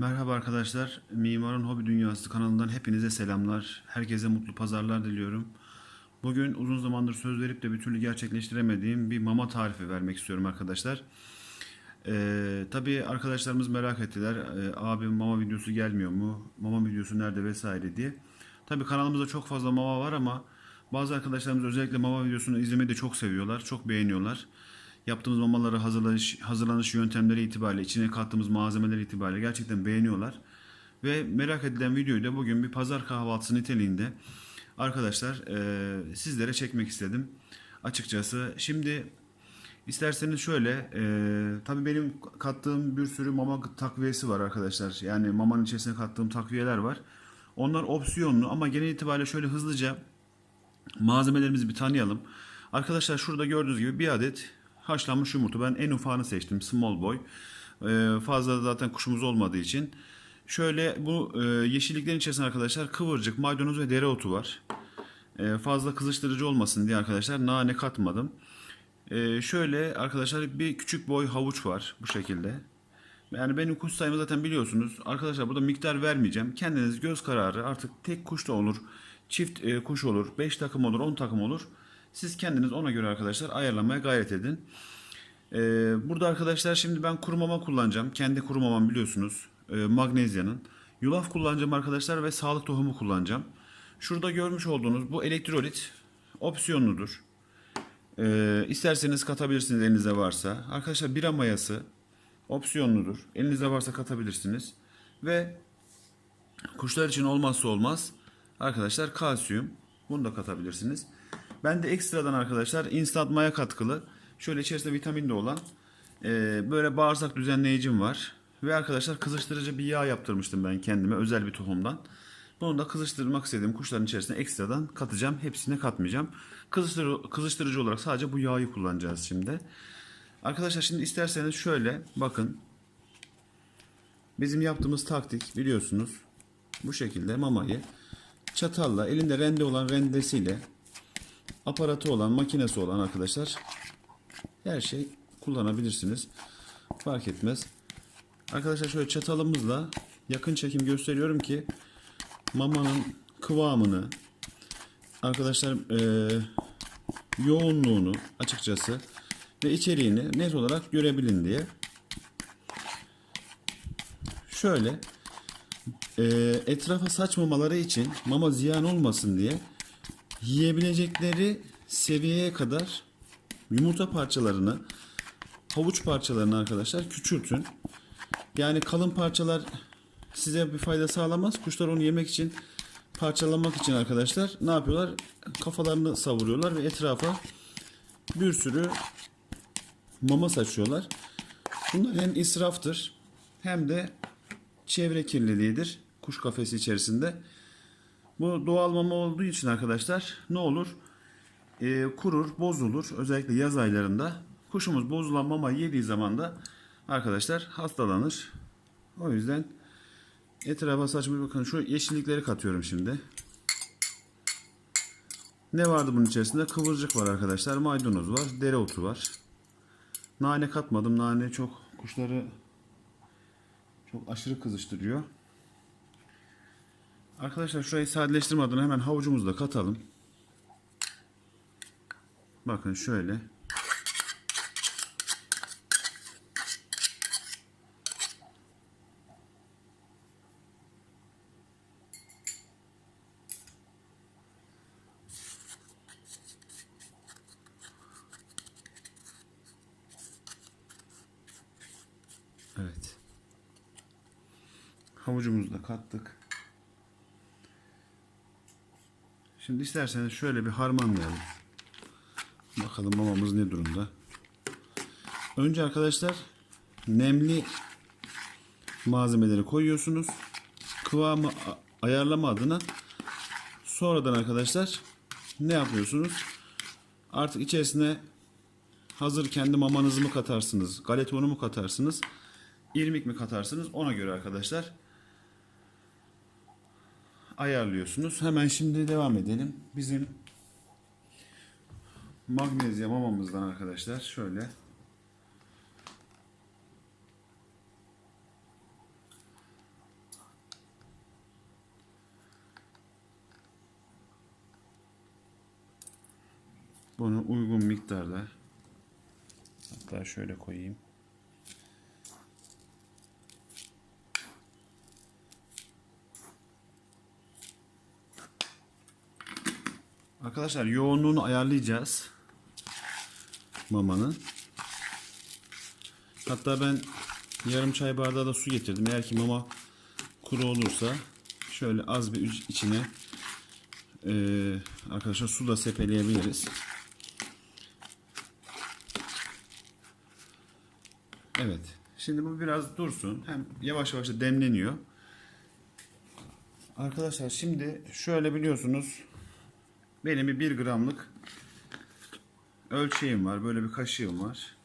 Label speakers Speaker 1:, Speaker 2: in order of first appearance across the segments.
Speaker 1: Merhaba arkadaşlar. Mimarın Hobi Dünyası kanalından hepinize selamlar. Herkese mutlu pazarlar diliyorum. Bugün uzun zamandır söz verip de bir türlü gerçekleştiremediğim bir mama tarifi vermek istiyorum arkadaşlar. Ee, tabii arkadaşlarımız merak ettiler. Ee, abi mama videosu gelmiyor mu? Mama videosu nerede vesaire diye. Tabii kanalımızda çok fazla mama var ama bazı arkadaşlarımız özellikle mama videosunu izlemeyi de çok seviyorlar. Çok beğeniyorlar. Yaptığımız mamaları hazırlanış, hazırlanış yöntemleri itibariyle, içine kattığımız malzemeler itibariyle gerçekten beğeniyorlar. Ve merak edilen videoyu da bugün bir pazar kahvaltısı niteliğinde arkadaşlar e, sizlere çekmek istedim. Açıkçası şimdi isterseniz şöyle e, tabii benim kattığım bir sürü mama takviyesi var arkadaşlar. Yani mamanın içerisine kattığım takviyeler var. Onlar opsiyonlu ama genel itibariyle şöyle hızlıca malzemelerimizi bir tanıyalım. Arkadaşlar şurada gördüğünüz gibi bir adet haşlanmış yumurta. Ben en ufağını seçtim. Small boy. Ee, fazla da zaten kuşumuz olmadığı için. Şöyle bu e, yeşilliklerin içerisinde arkadaşlar kıvırcık, maydanoz ve dereotu var. Ee, fazla kızıştırıcı olmasın diye arkadaşlar nane katmadım. Ee, şöyle arkadaşlar bir küçük boy havuç var bu şekilde. Yani benim kuş sayımı zaten biliyorsunuz. Arkadaşlar burada miktar vermeyeceğim. Kendiniz göz kararı artık tek kuş da olur. Çift e, kuş olur. 5 takım olur. 10 takım olur. Siz kendiniz ona göre arkadaşlar ayarlamaya gayret edin. Ee, burada arkadaşlar şimdi ben kuru mama kullanacağım. Kendi kuru mamam biliyorsunuz. E, Magnezya'nın. Yulaf kullanacağım arkadaşlar ve sağlık tohumu kullanacağım. Şurada görmüş olduğunuz bu elektrolit opsiyonludur. Ee, isterseniz katabilirsiniz elinizde varsa. Arkadaşlar bira mayası opsiyonludur. Elinizde varsa katabilirsiniz. Ve kuşlar için olmazsa olmaz arkadaşlar kalsiyum. Bunu da katabilirsiniz. Ben de ekstradan arkadaşlar instant maya katkılı şöyle içerisinde vitamin de olan e, böyle bağırsak düzenleyicim var. Ve arkadaşlar kızıştırıcı bir yağ yaptırmıştım ben kendime özel bir tohumdan. Bunu da kızıştırmak istediğim kuşların içerisine ekstradan katacağım. Hepsine katmayacağım. Kızıştırıcı, kızıştırıcı olarak sadece bu yağı kullanacağız şimdi. Arkadaşlar şimdi isterseniz şöyle bakın. Bizim yaptığımız taktik biliyorsunuz. Bu şekilde mamayı çatalla elinde rende olan rendesiyle aparatı olan makinesi olan arkadaşlar her şey kullanabilirsiniz. Fark etmez. Arkadaşlar şöyle çatalımızla yakın çekim gösteriyorum ki mamanın kıvamını arkadaşlar eee, yoğunluğunu açıkçası ve içeriğini net olarak görebilin diye. Şöyle e, etrafa saçmamaları için mama ziyan olmasın diye yiyebilecekleri seviyeye kadar yumurta parçalarını havuç parçalarını arkadaşlar küçültün. Yani kalın parçalar size bir fayda sağlamaz. Kuşlar onu yemek için parçalamak için arkadaşlar ne yapıyorlar? Kafalarını savuruyorlar ve etrafa bir sürü mama saçıyorlar. Bunlar hem israftır hem de çevre kirliliğidir kuş kafesi içerisinde. Bu doğal mama olduğu için arkadaşlar ne olur? Ee, kurur, bozulur. Özellikle yaz aylarında kuşumuz bozulan mama yediği zaman da arkadaşlar hastalanır. O yüzden etrafa saçma bakın şu yeşillikleri katıyorum şimdi. Ne vardı bunun içerisinde? Kıvırcık var arkadaşlar. Maydanoz var. Dereotu var. Nane katmadım. Nane çok kuşları çok aşırı kızıştırıyor. Arkadaşlar şurayı sadeleştirme adına hemen havucumuzu da katalım. Bakın şöyle. Evet. Havucumuzu da kattık. Şimdi isterseniz şöyle bir harmanlayalım. Bakalım mamamız ne durumda. Önce arkadaşlar nemli malzemeleri koyuyorsunuz. Kıvamı ayarlama adına sonradan arkadaşlar ne yapıyorsunuz? Artık içerisine hazır kendi mamanızı mı katarsınız? Galeta unu mu katarsınız? irmik mi katarsınız? Ona göre arkadaşlar ayarlıyorsunuz. Hemen şimdi devam edelim. Bizim magnezyum mamamızdan arkadaşlar şöyle bunu uygun miktarda hatta şöyle koyayım Arkadaşlar yoğunluğunu ayarlayacağız. Mamanın. Hatta ben yarım çay bardağı da su getirdim. Eğer ki mama kuru olursa şöyle az bir iç- içine eee, arkadaşlar su da sepeleyebiliriz. Evet. Şimdi bu biraz dursun. Hem yavaş yavaş da demleniyor. Arkadaşlar şimdi şöyle biliyorsunuz benim bir 1 gramlık ölçeğim var. Böyle bir kaşığım var.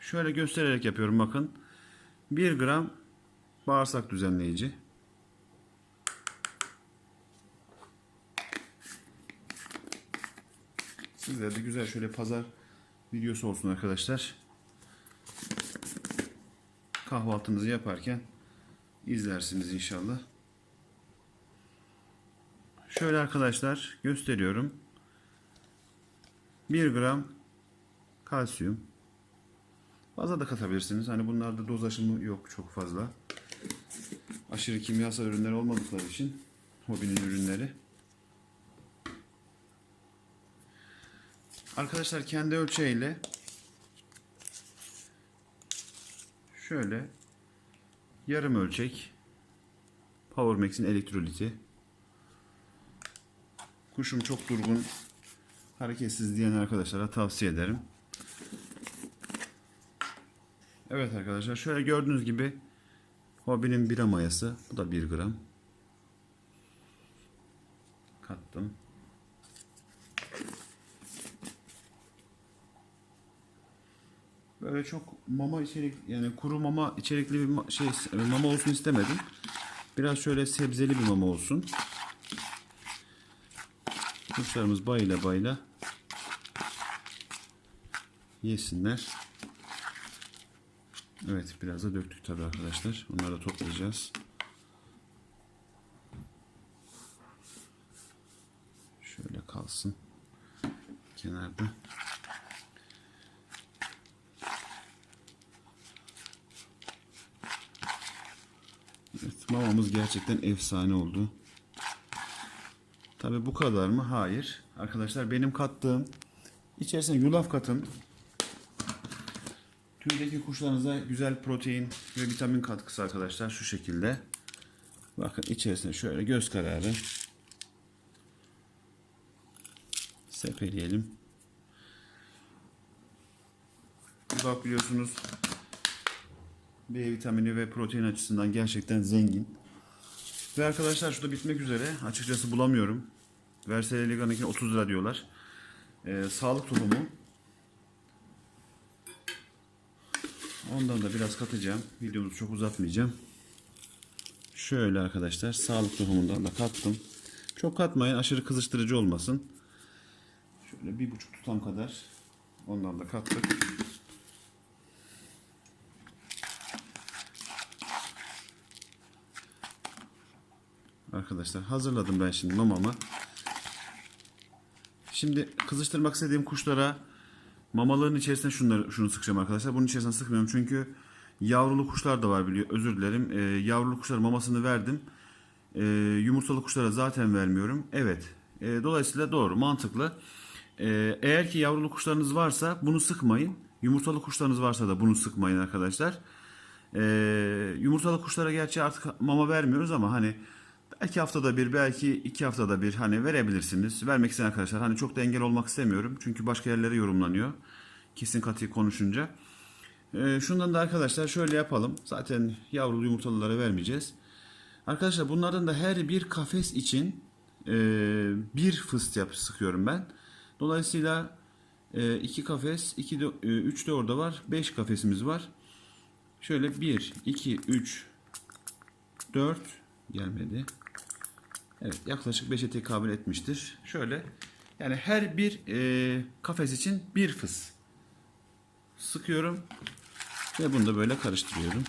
Speaker 1: Şöyle göstererek yapıyorum bakın. 1 gram bağırsak düzenleyici. Sizlere de güzel şöyle pazar videosu olsun arkadaşlar. Kahvaltınızı yaparken izlersiniz inşallah. Şöyle arkadaşlar gösteriyorum. 1 gram kalsiyum. Fazla da katabilirsiniz. Hani bunlarda doz aşımı yok çok fazla. Aşırı kimyasal ürünler olmadıkları için hobinin ürünleri. Arkadaşlar kendi ölçeğiyle şöyle yarım ölçek Power Max'in elektroliti Kuşum çok durgun hareketsiz diyen arkadaşlara tavsiye ederim. Evet arkadaşlar şöyle gördüğünüz gibi hobinin bira mayası bu da 1 gram kattım. Böyle çok mama içerik yani kuru mama içerikli bir şey mama olsun istemedim. Biraz şöyle sebzeli bir mama olsun. Kuşlarımız bayla bayla yesinler. Evet biraz da döktük tabi arkadaşlar. Onları da toplayacağız. Şöyle kalsın. Kenarda. Evet, mamamız gerçekten efsane oldu. Tabi bu kadar mı? Hayır. Arkadaşlar benim kattığım içerisine yulaf katın. Tüydeki kuşlarınıza güzel protein ve vitamin katkısı arkadaşlar şu şekilde. Bakın içerisine şöyle göz kararı sepeleyelim. Yulaf biliyorsunuz B vitamini ve protein açısından gerçekten zengin. Ve arkadaşlar şurada bitmek üzere. Açıkçası bulamıyorum. Versele Liga'nınkine 30 lira diyorlar. Ee, sağlık tohumu. Ondan da biraz katacağım. Videomuzu çok uzatmayacağım. Şöyle arkadaşlar sağlık tohumundan da kattım. Çok katmayın aşırı kızıştırıcı olmasın. Şöyle bir buçuk tutam kadar ondan da kattık. Arkadaşlar hazırladım ben şimdi mamamı. Şimdi kızıştırmak istediğim kuşlara mamaların içerisine şunları, şunu sıkacağım arkadaşlar. Bunun içerisine sıkmıyorum çünkü yavrulu kuşlar da var biliyor. Özür dilerim. Ee, yavrulu kuşlara mamasını verdim. Ee, yumurtalı kuşlara zaten vermiyorum. Evet. Ee, dolayısıyla doğru, mantıklı. Ee, eğer ki yavrulu kuşlarınız varsa bunu sıkmayın. Yumurtalı kuşlarınız varsa da bunu sıkmayın arkadaşlar. Ee, yumurtalı kuşlara gerçi artık mama vermiyoruz ama hani belki haftada bir belki iki haftada bir hani verebilirsiniz. Vermek isteyen arkadaşlar hani çok da engel olmak istemiyorum. Çünkü başka yerlere yorumlanıyor. Kesin katı konuşunca. Ee, şundan da arkadaşlar şöyle yapalım. Zaten yavrulu yumurtalılara vermeyeceğiz. Arkadaşlar bunların da her bir kafes için e, bir fıst yap sıkıyorum ben. Dolayısıyla e, iki kafes, iki de, e, üç de orada var. Beş kafesimiz var. Şöyle 1, 2, 3, 4 gelmedi. Evet yaklaşık 5'e tekabül etmiştir. Şöyle yani her bir e, kafes için bir fıs sıkıyorum ve bunu da böyle karıştırıyorum.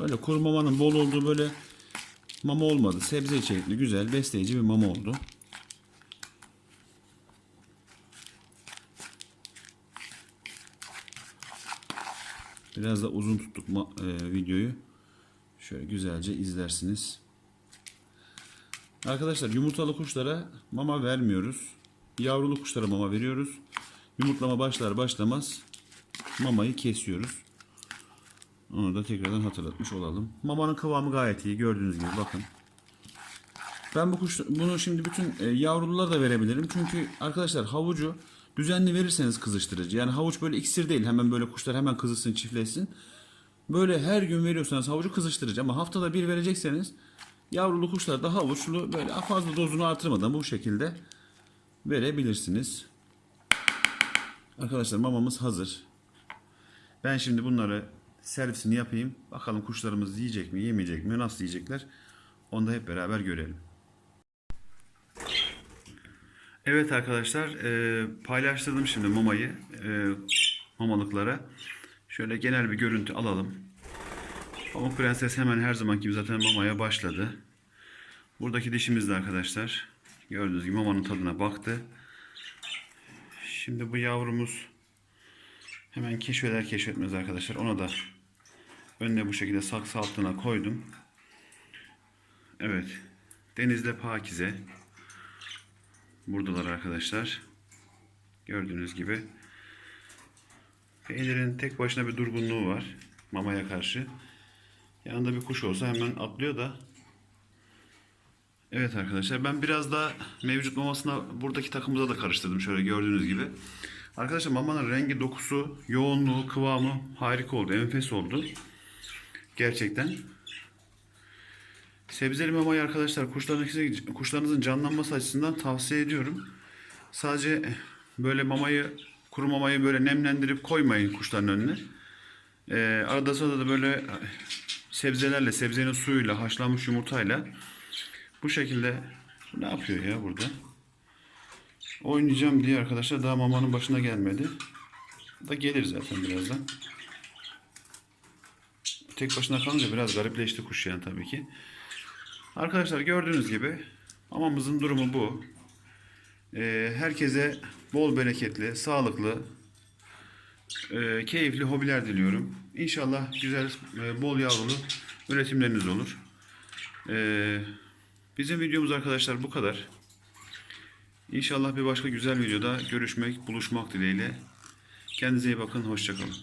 Speaker 1: Böyle kuru mamanın bol olduğu böyle Mama olmadı. Sebze içerikli güzel besleyici bir mama oldu. Biraz da uzun tuttuk e, videoyu. Şöyle güzelce izlersiniz. Arkadaşlar yumurtalı kuşlara mama vermiyoruz. Yavrulu kuşlara mama veriyoruz. Yumurtlama başlar başlamaz mamayı kesiyoruz. Onu da tekrardan hatırlatmış olalım. Mamanın kıvamı gayet iyi. Gördüğünüz gibi bakın. Ben bu kuş, bunu şimdi bütün e, yavrululara da verebilirim. Çünkü arkadaşlar havucu düzenli verirseniz kızıştırıcı. Yani havuç böyle iksir değil. Hemen böyle kuşlar hemen kızışsın, çiftleşsin. Böyle her gün veriyorsanız havucu kızıştırıcı. Ama haftada bir verecekseniz yavrulu kuşlarda havuçlu böyle fazla dozunu artırmadan bu şekilde verebilirsiniz. Arkadaşlar mamamız hazır. Ben şimdi bunları servisini yapayım. Bakalım kuşlarımız yiyecek mi, yemeyecek mi, nasıl yiyecekler. Onu da hep beraber görelim. Evet arkadaşlar, e, paylaştırdım şimdi mamayı e, mamalıklara. Şöyle genel bir görüntü alalım. Pamuk Prenses hemen her zaman gibi zaten mamaya başladı. Buradaki dişimiz de arkadaşlar. Gördüğünüz gibi mamanın tadına baktı. Şimdi bu yavrumuz hemen keşfeder keşfetmez arkadaşlar. Ona da önüne bu şekilde saksı altına koydum. Evet. Denizde Pakize. Buradalar arkadaşlar. Gördüğünüz gibi. Peynirin tek başına bir durgunluğu var. Mamaya karşı. Yanında bir kuş olsa hemen atlıyor da. Evet arkadaşlar ben biraz da mevcut mamasına buradaki takımıza da karıştırdım şöyle gördüğünüz gibi. Arkadaşlar mamanın rengi, dokusu, yoğunluğu, kıvamı harika oldu. Enfes oldu. Gerçekten. Sebzeli mamayı arkadaşlar kuşlarınızın, canlanması açısından tavsiye ediyorum. Sadece böyle mamayı, kuru mamayı böyle nemlendirip koymayın kuşların önüne. Ee, arada sırada da böyle sebzelerle, sebzenin suyuyla, haşlanmış yumurtayla bu şekilde ne yapıyor ya burada? Oynayacağım diye arkadaşlar daha mamanın başına gelmedi. Da gelir zaten birazdan. Tek başına kalınca biraz garipleşti kuş yani tabii ki. Arkadaşlar gördüğünüz gibi mamamızın durumu bu. Ee, herkese bol bereketli, sağlıklı, e, keyifli hobiler diliyorum. İnşallah güzel, e, bol yavrulu üretimleriniz olur. Ee, bizim videomuz arkadaşlar bu kadar. İnşallah bir başka güzel videoda görüşmek, buluşmak dileğiyle. Kendinize iyi bakın, hoşçakalın.